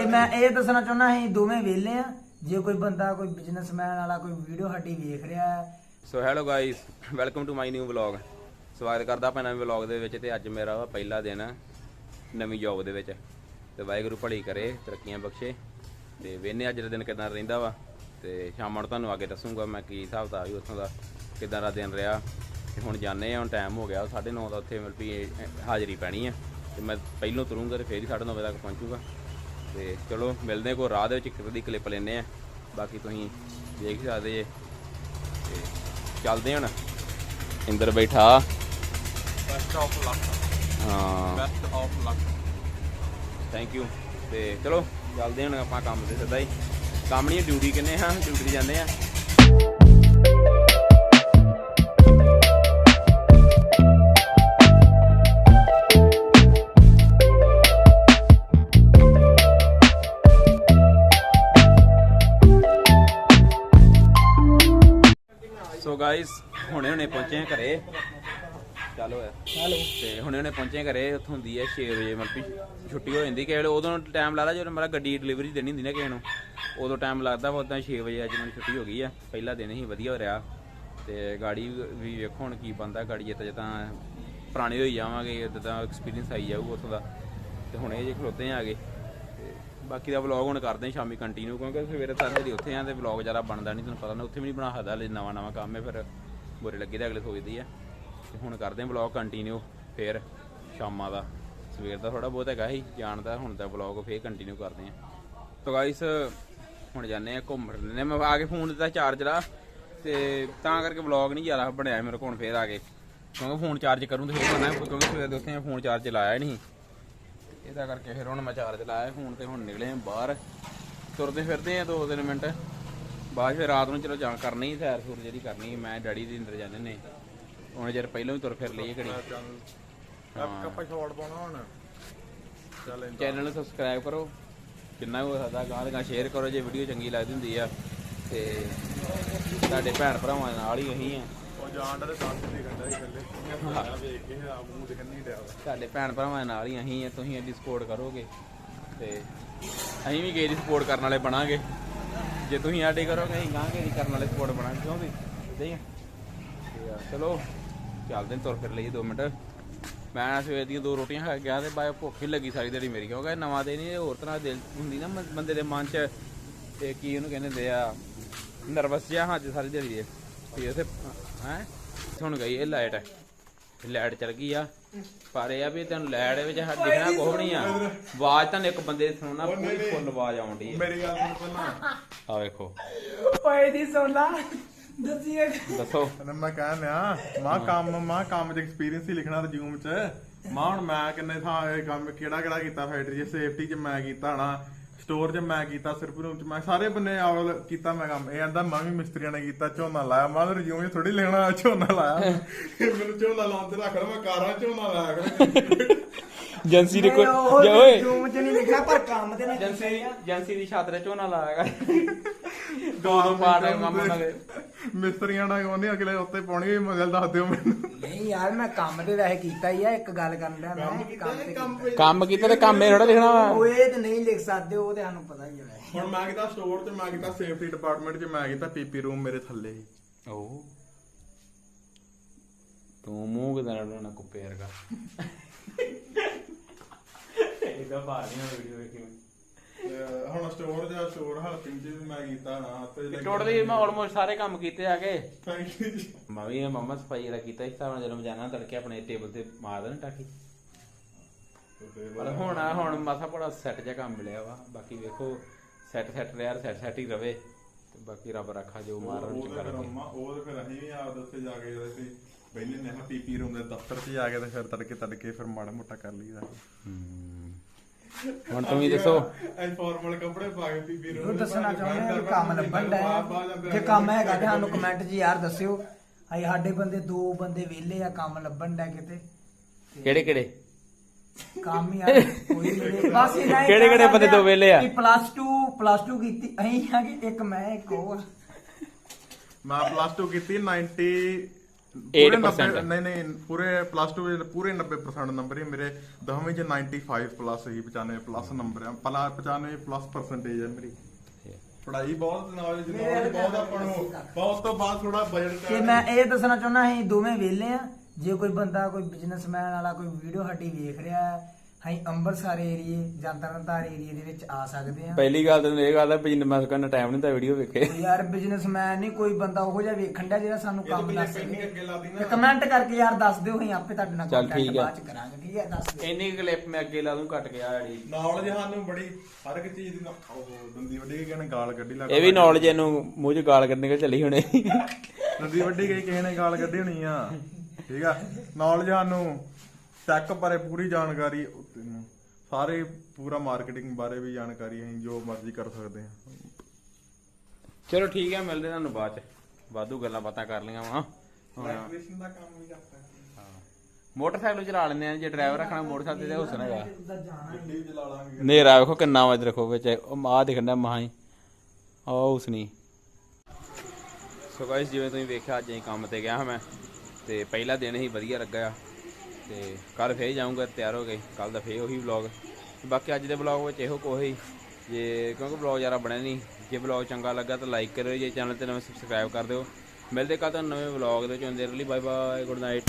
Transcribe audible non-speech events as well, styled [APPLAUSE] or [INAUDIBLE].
ਤੇ ਮੈਂ ਇਹ ਦੱਸਣਾ ਚਾਹੁੰਦਾ, ਅਸੀਂ ਦੋਵੇਂ ਵਿਹਲੇ ਆ। ਜੇ ਕੋਈ ਬੰਦਾ, ਕੋਈ ਬਿਜ਼ਨਸਮੈਨ ਵਾਲਾ ਕੋਈ ਵੀਡੀਓ ਸਾਡੀ ਵੇਖ ਰਿਹਾ ਹੈ। So hello guys welcome to my new vlog ਸਵਾਗਤ ਕਰਦਾ ਆਪਾਂ ਨਵੇਂ ਵਲੌਗ ਦੇ ਵਿੱਚ ਤੇ ਅੱਜ ਮੇਰਾ ਵਾ ਪਹਿਲਾ ਦਿਨ ਨਵੀਂ ਜੌਬ ਦੇ ਵਿੱਚ। ਤੇ ਵਾਹਿਗੁਰੂ ਭਲੀ ਕਰੇ, ਤਰੱਕੀਆਂ ਬਖਸ਼ੇ। ਤੇ ਵੇਨੇ ਅੱਜ ਦਾ ਦਿਨ ਕਿਦਾਂ ਰਹਿੰਦਾ ਵਾ? ਤੇ ਸ਼ਾਮਾਂ ਨੂੰ ਤੁਹਾਨੂੰ ਅੱਗੇ ਦੱਸੂਗਾ ਮੈਂ ਕੀ ਹਿਸਾਬ ਦਾ ਵੀ ਉੱਥੋਂ ਦਾ, ਕਿਦਾਂ ਦਾ ਦਿਨ ਰਿਹਾ। ਤੇ ਹੁਣ ਜਾਣੇ ਆ ਹੁਣ ਟਾਈਮ ਹੋ ਗਿਆ 9:30 ਦਾ ਉੱਥੇ ਮਤਲਬ ਵੀ ਹਾਜ਼ਰੀ ਪੈਣੀ ਆ। ਤੇ ਮੈਂ ਪਹਿਲੋਂ ਤੁਰੂੰਗਾ ਤੇ ਫੇਰ ਹੀ 9:30 ਵਜੇ ਤੱਕ ਪਹੁੰਚੂਗਾ। ਤੇ ਚਲੋ ਮਿਲਦੇ ਕੋ ਰਾਹ ਦੇ ਵਿੱਚ ਇੱਕ ਦੀ ਕਲਿੱਪ ਲੈਨੇ ਆ। ਬਾਕੀ ਤੁਸੀਂ ਦੇਖ ਸਕਦੇ ਜੇ। ਤੇ ਚੱਲਦੇ ਹੁਣ। ਇੰਦਰ ਬੈਠਾ। ਬੈਸਟ ਆਫ ਲੱਕ ਹਾਂ। Best of luck thank you ਤੇ ਚਲੋ ਚੱਲਦੇ ਹੁਣ ਆਪਾਂ ਕੰਮ ਤੇ ਸਿੱਧਾ ਹੀ। ਕੰਮ ਨਹੀਂ ਡਿਊਟੀ ਕਿੰਨੇ ਹਾਂ ਡਿਊਟੀ ਜਾਂਦੇ ਆ। ਗਾਇਸ ਹੁਣੇ ਹੁਣੇ ਪਹੁੰਚੇ ਆ ਘਰੇ। ਚੱਲ ਹੈਲੋ। ਤੇ ਹੁਣੇ ਹੁਣੇ ਪਹੁੰਚੇ ਘਰੇ ਉੱਥੋਂ ਹੁੰਦੀ ਹੈ 6 ਵਜੇ ਮਤਲਬ ਛੁੱਟੀ ਹੋ ਜਾਂਦੀ ਕਿ ਉਦੋਂ ਟਾਈਮ ਲੱਗਦਾ ਜਦੋਂ ਮੇਰਾ ਗੱਡੀ ਡਿਲੀਵਰੀ ਦੇਣੀ ਹੁੰਦੀ ਨਾ ਕਿਸੇ ਨੂੰ ਉਦੋਂ ਟਾਈਮ ਲੱਗਦਾ ਵਾ ਉਦਾਂ 6 ਵਜੇ ਅੱਜ ਮੈਨੂੰ ਛੁੱਟੀ ਹੋ ਗਈ ਆ। ਪਹਿਲਾ ਦਿਨ ਹੀ ਵਧੀਆ ਹੋ ਰਿਹਾ। ਤੇ ਗਾੜੀ ਵੀ ਵੇਖੋ ਹੁਣ ਕੀ ਬੰਦਾ ਗਾੜੀ ਜਿੱਤ ਜਿੱਦਾਂ ਪੁਰਾਣੇ ਹੋਈ ਜਾਵਾਂਗੇ ਜਿੱਦਾਂ ਐਕਸਪੀਰੀਅੰਸ ਆਈ ਜਾਊ ਉੱਥੋਂ ਦਾ। ਤੇ ਹੁਣ ਇਹ ਜੇ ਖਲੋਤੇ ਆ ਗਏ ਬਾਕੀ ਦਾ ਵਲੌਗ ਹੁਣ ਕਰਦੇ ਹਾਂ ਸ਼ਾਮੀ ਕੰਟੀਨਿਊ ਕਿਉਂਕਿ ਸਵੇਰੇ ਤਾਂ ਅਸੀਂ ਉੱਥੇ ਆਂ ਤੇ ਵਲੌਗ ਜ਼ਿਆਦਾ ਬਣਦਾ ਨਹੀਂ, ਤੁਹਾਨੂੰ ਪਤਾ ਨਾ ਉੱਥੇ ਵੀ ਨਹੀਂ ਬਣਾ ਸਕਦਾ, ਹਲੇ ਨਵਾਂ ਨਵਾਂ ਕੰਮ ਹੈ, ਫਿਰ ਬੁਰੇ ਲੱਗੇ ਤੇ ਅਗਲੇ ਸੋਚਦੀ ਆ। ਤੇ ਹੁਣ ਕਰਦੇ ਹਾਂ ਵਲੌਗ ਕੰਟੀਨਿਊ ਫਿਰ ਸ਼ਾਮਾਂ ਦਾ, ਸਵੇਰ ਦਾ ਥੋੜਾ ਬਹੁਤ ਹੈਗਾ ਸੀ, ਜਾਣ ਦਾ, ਹੁਣ ਦਾ ਵਲੌਗ ਫੇਰ ਕੰਟੀਨਿਊ ਕਰਦੇ ਹਾਂ। ਤੋ ਗਾਇਸ ਹੁਣ ਜਾਂਦੇ ਆ ਘੁੰਮ ਰਹੇ ਨੇ ਮੈਂ ਆ ਕੇ ਫੋਨ ਦਿੱਤਾ ਚਾਰਜ ਆ ਤੇ ਤਾਂ ਕਰਕੇ ਵਲੌਗ ਨਹੀਂ ਜ਼ਿਆਦਾ ਬਣਿਆ ਮੇਰੇ ਕੋਲ ਹੁਣ ਫੇਰ ਆ ਕੇ, ਕਿਉਂਕਿ ਫੋਨ ਚਾਰਜ ਕਰੂੰ ਤੇ ਫੇਰ ਬਣਨਾ, ਕਿਉਂਕਿ ਸਵੇਰ ਦੇ ਉੱਥੇ ਫੋਨ ਚਾਰਜ ਲਾਇਆ ਹੀ ਨਹੀਂ। ਇਹਦਾ ਕਰਕੇ ਫਿਰ ਹੁਣ ਮੈਂ ਚਾਰਜ ਲਾਇਆ ਫੋਨ ਤੇ ਹੁਣ ਨਿਕਲੇ ਆ ਬਾਹਰ। ਤੁਰਦੇ ਫਿਰਦੇ ਆ ਦੋ ਤਿੰਨ ਮਿੰਟ। ਬਾਅਦ ਫਿਰ ਰਾਤ ਨੂੰ ਚਲੋ ਜਾਂ ਕਰਨੀ ਸੈਰ ਸੂਰ ਜਿਹੜੀ ਕਰਨੀ ਮੈਂ ਡੈਡੀ ਦੇ ਅੰਦਰ ਜਾਂਦੇ ਨੇ ਹੁਣ ਜਰ ਪਹਿਲਾਂ ਵੀ ਤੁਰ ਫਿਰ ਲਈਏ ਘੜੀ। ਸ਼ਾਰਟ ਪਾਉਣਾ ਹੁਣ। ਚੈਨਲ ਨੂੰ ਸਬਸਕ੍ਰਾਈਬ ਕਰੋ। ਵੀ ਹੋ ਸਕਦਾ ਗਾਹ ਗਾਹ ਸ਼ੇਅਰ ਕਰੋ ਜੇ ਵੀਡੀਓ ਚੰਗੀ ਲੱਗਦੀ ਹੁੰਦੀ ਆ। ਤੇ ਤੁਹਾਡੇ ਭੈਣ ਭਰਾਵਾਂ ਨਾਲ ਹੀ ਅਸੀਂ ਆ। ਜਾਣ ਦਾ ਦੰਦ ਦਿਖਣ ਦਾ ਹੀ ਥੱਲੇ ਵੇਖ ਕੇ ਆ ਮੂੰਹ ਦਿਖਣ ਨਹੀਂ ਡਿਆ ਤੁਹਾਡੇ ਭੈਣ ਭਰਾਵਾਂ ਨਾਲ ਹੀ ਅਸੀਂ ਆ ਤੁਸੀਂ ਇਹਦੀ ਸਪੋਰਟ ਕਰੋਗੇ। ਤੇ ਅਸੀਂ ਵੀ ਕਿਸੇ ਸਪੋਰਟ ਕਰਨ ਵਾਲੇ ਬਣਾਂਗੇ। ਜੇ ਤੁਸੀਂ ਸਾਡੀ ਕਰੋਗੇ ਅਸੀਂ ਗਾਂ ਕਿਸੇ ਕਰਨ ਵਾਲੇ ਸਪੋਰਟ ਬਣਾਂਗੇ ਕਿਉਂ ਵੀ? ਨਹੀਂ ਤੇ ਆ, ਚਲੋ ਚੱਲਦੇ ਨੇ ਤੁਰ ਫਿਰ ਲਈਏ 2 ਮਿੰਟ। ਮੈਂ ਸਵੇਰ ਦੀਆਂ ਦੋ ਰੋਟੀਆਂ ਖਾ ਕੇ ਗਿਆ ਤੇ ਬਾਅਦ ਭੁੱਖ ਹੀ ਲੱਗੀ ਸਾਰੀ ਦਿਹਾੜੀ ਮੇਰੀ ਕਿਉਂਕਿ ਨਵਾਂ ਦਿਨ ਹੀ ਹੋਰ ਤਰ੍ਹਾਂ ਦਿਲ ਹੁੰਦੀ ਨਾ ਮ- ਬੰਦੇ ਦੇ ਮਨ 'ਚ। ਤੇ ਕੀ ਉਹਨੂੰ ਕਹਿੰਦੇ ਹੁੰਦੇ ਆ ਨਰਵਸ ਜਿਹਾ ਹਾਂ ਅੱਜ ਸਾਰੀ ਦਿਹਾੜੀ ਦੇ। ਤੇ ਉਥੇ ਹੈ? ਹੁਣ ਗਈ ਇਹ ਲਾਈਟ। ਲਾਈਟ ਚਲ ਗਈ ਆ। ਪਰ ਇਹ ਆ ਵੀ ਤੈਨੂੰ ਲਾਈਟ ਵਿੱਚ ਹੱਡ ਦਿਖਣਾ ਕੁਛ ਨਹੀਂ ਆ। ਆਵਾਜ਼ ਤਾਂ ਇੱਕ ਬੰਦੇ ਦੀ ਸੁਣਨਾ ਪੂਰੀ ਫੁੱਲ ਆਵਾਜ਼ ਆਉਂਦੀ ਹੈ ਮੇਰੀ ਗੱਲ ਸੁਣ ਪਹਿਲਾਂ। ਆ ਵੇਖੋ। ਓਏ ਦੀ ਸੋਨਾ ਦੱਸੀਏ ਦੱਸੋ ਤੈਨੂੰ ਮੈਂ ਕਹਿਣ ਆ ਮਾਂ ਕੰਮ ਮਾਂ ਕੰਮ 'ਚ ਐਕਸਪੀਰੀਅੰਸ ਹੀ ਲਿਖਣਾ ਰਿਜ਼ਿਊਮ 'ਚ। ਮਾਂ ਹੁਣ ਮੈਂ ਕਿੰਨੇ ਥਾਂ ਇਹ ਕੰਮ ਕਿਹੜਾ ਕਿਹੜਾ ਕੀਤਾ ਫੈਕਟਰੀ 'ਚ ਸੇਫਟੀ 'ਚ ਮੈਂ ਕੀਤਾ ਹਣਾ। ਸਟੋਰ 'ਚ ਮੈਂ ਕੀਤਾ ਸਿਰਫ ਰੂਮ 'ਚ ਮੈਂ ਸਾਰੇ ਬੰਨੇ ਆਵਲ ਕੀਤਾ ਮੈਂ ਕੰਮ। ਇਹ ਆਂਦਾ ਮੈਂ ਵੀ ਮਿਸਤਰੀਆਂ ਨੇ ਕੀਤਾ ਝੋਨਾ ਲਾਇਆ। ਮਾਂ ਰਿਜ਼ਿਊਮ 'ਚ ਥੋੜੀ ਲਿਖਣਾ ਝੋਨਾ ਲਾਇਆ। [LAUGHS] ਮੈਨੂੰ ਝੋਨਾ ਲਾਉਣ ਤੇ ਰੱਖ ਮੈਂ ਕਾਰਾਂ ਝੋਨਾ ਲਾਇਆ ਕਰਾਂ। ਏਜੰਸੀ ਨਹੀਂ, ਉਹ ਜੂਮ ਚ ਨਹੀਂ ਲਿਖਿਆ ਪਰ ਕੰਮ ਤੇ ਨਾ ਏਜੰਸੀ ਏਜੰਸੀ ਦੀ ਛਾਤਰੇ ਝੋਨਾ ਲਾਇਆ ਕਰ ਦੋ ਦੋ ਪਾਰਟ ਕੰਮ ਉਹਨਾਂ ਦੇ ਮਿਸਤਰੀਆਂ ਨਾਲ ਕਹਿੰਦੇ ਅਗਲੇ ਉੱਤੇ ਪਾਉਣੀ ਮਗਲ ਦੱਸ ਦਿਓ ਮੈਨੂੰ। ਨਹੀਂ ਯਾਰ ਮੈਂ ਕੰਮ ਤੇ ਵੈਸੇ ਕੀਤਾ ਹੀ ਆ ਇੱਕ ਗੱਲ ਕਰਨ ਲਿਆ ਮੈਂ ਕੰਮ ਤੇ ਕੀਤਾ। ਕੰਮ ਕੀਤਾ ਤੇ ਕੰਮ ਇਹ ਥੋੜਾ ਲਿਖਣਾ ਵਾ। ਉਹ ਇਹ ਤੇ ਨਹੀਂ ਲਿਖ ਸਕਦੇ ਉਹ ਤੇ ਸਾਨੂੰ ਪਤਾ ਹੀ ਹੈ ਵੈਸੇ। ਹੁਣ ਮੈਂ ਕੀਤਾ ਸਟੋਰ 'ਚ ਮੈਂ ਕੀਤਾ ਸੇਫਟੀ ਡਿਪਾਰਟਮੈਂਟ 'ਚ ਮੈਂ ਕੀਤਾ ਪੀਪੀ ਰੂਮ ਮੇਰੇ ਥੱਲੇ ਹੀ। ਓ। ਤੂੰ ਮੂੰਹ ਕਿਦਾਂ ਲੜਨਾ ਕੁੱਪੇ ਵਰਗਾ? ਇਹਦਾ ਬਾਹਰ ਨਹੀਂ ਹੋਣਾ ਵੀਡੀਓ ਵੇਖੀ ਮੈਂ ਤੇ ਹੁਣ ਸਟੋਰ ਜਾਂ ਸਟੋਰ ਹੈਲਪਿੰਗ 'ਚ ਵੀ ਮੈਂ ਕੀਤਾ ਨਾ ਤੇ ਟੋਟਲੀ ਮੈਂ ਆਲਮੋਸਟ ਸਾਰੇ ਕੰਮ ਕੀਤੇ ਆ ਕੇ। ਥੈਂਕ ਯੂ ਜੀ। ਮੈਂ ਵੀ ਮਮਾ ਸਫ਼ਾਈ ਵਾਲਾ ਕੀਤਾ ਇਸ ਤਰ੍ਹਾਂ ਜਦੋਂ ਜਾਣਾ ਤੜਕੇ ਆਪਣੇ ਟੇਬਲ ਤੇ ਮਾਰ ਦੇਣਾ ਟਾਕੀ। ਪਰ ਹੁਣ ਆ ਹੁਣ ਮਾਸਾ ਬੜਾ ਸੈੱਟ ਜਿਹਾ ਕੰਮ ਮਿਲਿਆ ਵਾ। ਬਾਕੀ ਵੇਖੋ ਸੈੱਟ ਸੈੱਟ ਰਿਹਾ ਸੈੱਟ ਸੈੱਟ ਹੀ ਰਵੇ। ਤੇ ਬਾਕੀ ਰੱਬ ਰੱਖਾ ਜੋ ਮਾਰਨ ਉਹ ਚ ਅੰਮਾ ਉਹ ਤੇ ਫਿਰ ਅਸੀਂ ਵੀ ਆਪ ਉੱਥੇ ਜਾ ਕੇ ਜਦੋਂ ਅਸੀਂ ਪਹਿਲੇ ਨੇ ਪੀਪੀ ਰੂਮ ਦੇ ਦਫ਼ਤਰ 'ਚ ਜਾ ਕੇ ਤੇ ਫਿਰ ਤੜਕੇ ਤੜਕੇ ਫਿਰ ਮਾੜਾ ਮੋਟਾ ਕਰ ਲਈਦਾ। ਹਮ। ਹੁਣ ਤੁਸੀਂ ਦੱਸੋ। ਐ ਫਾਰਮਲ ਕੱਪੜੇ ਪਾ ਕੇ ਪੀਪੀ ਰੂਮ ਉਹ ਦੱਸਣਾ ਚਾਹੁੰਦੇ ਆ ਵੀ ਕੰਮ ਲੱਭਣ ਦਾ ਜੇ ਕੰਮ ਹੈਗਾ ਤੇ ਸਾਨੂੰ ਕਮੈਂਟ 'ਚ ਯਾਰ ਦੱਸਿਓ। ਅਸੀਂ ਸਾਡੇ ਬੰਦੇ ਦੋ ਬੰਦੇ ਵਿਹਲੇ ਆ ਕੰਮ ਲੱਭਣ ਦਾ ਕਿਤੇ। ਕਿਹੜੇ ਕਿਹੜੇ? ਕੰਮ ਹੀ ਯਾਰ ਕੋਈ ਨਹੀਂ ਬਸ ਇਹਨਾਂ ਕਿਹੜੇ- ਕਿਹੜੇ ਬੰਦੇ ਦੋ ਵਿਹਲੇ ਆ? ਪਲੱਸ 2 ਪਲੱਸ 2 ਕੀਤੀ। ਅਸੀਂ ਆ ਕਿ ਇੱਕ ਮੈਂ ਇੱਕ ਉਹ ਆ ਮੈਂ ਪਲੱਸ 2 ਕੀਤੀ 90 ਪੂਰੇ 8% 90 ਨਹੀਂ ਨਹੀਂ ਪੂਰੇ ਪਲੱਸ 2 ਵਿੱਚ ਪੂਰੇ 90% ਨੰਬਰ ਹੀ ਮੇਰੇ 10ਵੀਂ ਚ 95 ਪਲੱਸ ਹੀ 95 ਪਲੱਸ ਨੰਬਰ ਆ। ਪਲਾ 95 ਪਲੱਸ ਪਰਸੈਂਟੇਜ ਹੈ ਮੇਰੀ। ਪੜਾਈ ਬਹੁਤ ਨੌਲੇਜ ਨੌਲੇਜ ਬਹੁਤ ਆਪਾਂ ਨੂੰ ਬਹੁਤ ਤੋਂ ਬਾਅਦ ਥੋੜਾ ਬਜਟ ਤੇ ਮੈਂ ਇਹ ਦੱਸਣਾ ਚਾਹੁੰਦਾ ਅਸੀਂ ਦੋਵੇਂ ਵਿਹਲੇ ਆ। ਜੇ ਕੋਈ ਬੰਦਾ ਕੋਈ ਬਿਜ਼ਨਸਮੈਨ ਵਾਲਾ ਕੋਈ ਵੀਡੀਓ ਸਾਡੀ ਵੇਖ ਰਿਹਾ ਹੈ ਅਸੀਂ ਅੰਮ੍ਰਿਤਸਰ ਏਰੀਏ ਜਾਂ ਤਰਨਤਾਰ ਏਰੀਏ ਦੇ ਵਿੱਚ ਆ ਸਕਦੇ ਆ ਪਹਿਲੀ ਗੱਲ ਤਾਂ ਇਹ ਗੱਲ ਹੈ ਬਿਜਨਸ ਕਰਨਾ ਟਾਈਮ ਨਹੀਂ ਤਾਂ ਵੀਡੀਓ ਵੇਖੇ। ਯਾਰ ਬਿਜ਼ਨਸਮੈਨ ਨਹੀਂ ਕੋਈ ਬੰਦਾ ਉਹੋ ਜਿਹਾ ਵੇਖਣ ਡਿਆ ਜਿਹੜਾ ਸਾਨੂੰ ਕੰਮ ਦੱਸ ਸਕੇ। ਕਮੈਂਟ ਕਰਕੇ ਯਾਰ ਦੱਸ ਦਿਓ ਅਸੀਂ ਆਪੇ ਤੁਹਾਡੇ ਨਾਲ ਚੱਲ ਕੰਟੈਕਟ। ਬਾਅਦ ਚ ਕਰਾਂਗੇ ਠੀਕ ਹੈ? ਦੱਸ ਦਿਓ। ਇੰਨੀ ਕਲਿੱਪ ਮੈਂ ਅੱਗੇ ਲਾ ਦੂੰ ਘਟ ਗਿਆ ਜਿਹੜੀ। ਨੌਲੇਜ ਸਾਨੂੰ ਬੜੀ ਹਰ ਇੱਕ ਚੀਜ਼ ਦੀ ਨੌ- ਉਹ ਦੰਦੀ ਵੱਡੀ ਨੇ ਗਾਲ ਕੱਢੀ ਲੱਗ ਇਹ ਵੀ ਨੌਲੇਜ ਇਹਨੂੰ ਮੂੰਹ 'ਚ ਗਾਲ ਕੱਢਣੇ ਕੇ ਚੱਲੀ ਹੁਣੇ। ਦੰਦੀ ਵੱਡੀ ਗਈ ਕਿਸੇ ਨੇ ਗਾਲ ਕੱਢੀ ਹੋਣੀ ਆ। ਠੀਕ ਆ? ਨੌਲੇਜ ਸਾਨੂੰ ਟੈਕ ਬਾਰੇ ਪੂਰੀ ਜਾਣਕਾਰੀ ਉਹ ਤੈਨੂੰ ਸਾਰੇ ਪੂਰਾ ਮਾਰਕੀਟਿੰਗ ਬਾਰੇ ਵੀ ਜਾਣਕਾਰੀ ਅਸੀਂ ਜੋ ਮਰਜ਼ੀ ਕਰ ਸਕਦੇ ਹਾਂ। ਚਲੋ ਠੀਕ ਹੈ ਮਿਲਦੇ ਤੁਹਾਨੂੰ ਬਾਅਦ 'ਚ। ਵਾਧੂ ਗੱਲਾਂ ਬਾਤਾਂ ਕਰ ਲਈਆਂ ਵਾ। ਹੁਣ ਇਲੈਕਟ੍ਰੀਸ਼ੀਅਨ ਦਾ ਕੰਮ ਵੀ ਕਰਦਾ ਮੋਟਰਸਾਈਕਲ ਚਲਾ ਲੈਂਦੇ ਆ ਜੇ ਡਰਾਈਵਰ ਰੱਖਣਾ ਮੋਟਰਸਾਈਕਲ ਤੇ ਹੁਸਨ ਹੈਗਾ। ਨੇਰਾ ਵੇਖੋ ਕਿੰਨਾ ਵਜ ਰੱਖੋ ਵਿੱਚ ਉਹ ਆ ਦਿਖਣ ਦਾ ਮਹਾਂ ਹੀ। ਆ ਉਸਨੀ ਸੋ ਗਾਇਸ ਜਿਵੇਂ ਤੁਸੀਂ ਵੇਖਿਆ ਅੱਜ ਅਸੀਂ ਕੰਮ ਤੇ ਗਿਆ ਹਾਂ ਮੈਂ। ਤੇ ਪਹਿਲਾ ਦਿਨ ਹੀ ਵਧੀਆ ਲੱਗਾ ਆ। ਤੇ ਕੱਲ ਫੇਰ ਜਾਊਂਗਾ, ਤਿਆਰ ਹੋ ਕੇ। ਕੱਲ ਦਾ ਫੇਰ ਉਹੀ ਵਲੌਗ ਬਾਕੀ ਅੱਜ ਦੇ ਵਲੌਗ ਵਿੱਚ ਇਹੋ ਕੋਈ ਜੇ ਕਿਉਂਕਿ ਵਲੌਗ ਜ਼ਿਆਦਾ ਬਣਿਆ ਨਹੀਂ, ਜੇ ਵਲੌਗ ਚੰਗਾ ਲੱਗਾ ਤਾਂ ਲਾਈਕ ਕਰਿਓ, ਜੇ ਚੈਨਲ ਤੇ ਨਵੇਂ ਸਬਸਕ੍ਰਾਈਬ ਕਰ ਦਿਓ। ਮਿਲਦੇ ਕੱਲ ਤੁਹਾਨੂੰ ਨਵੇਂ ਵਲੌਗ ਦੇ ਵਿੱਚ। ਹੁੰਦੇ ਰਹੀ ਬਾਏ ਬਾਏ ਗੁੱਡ ਨਾਈਟ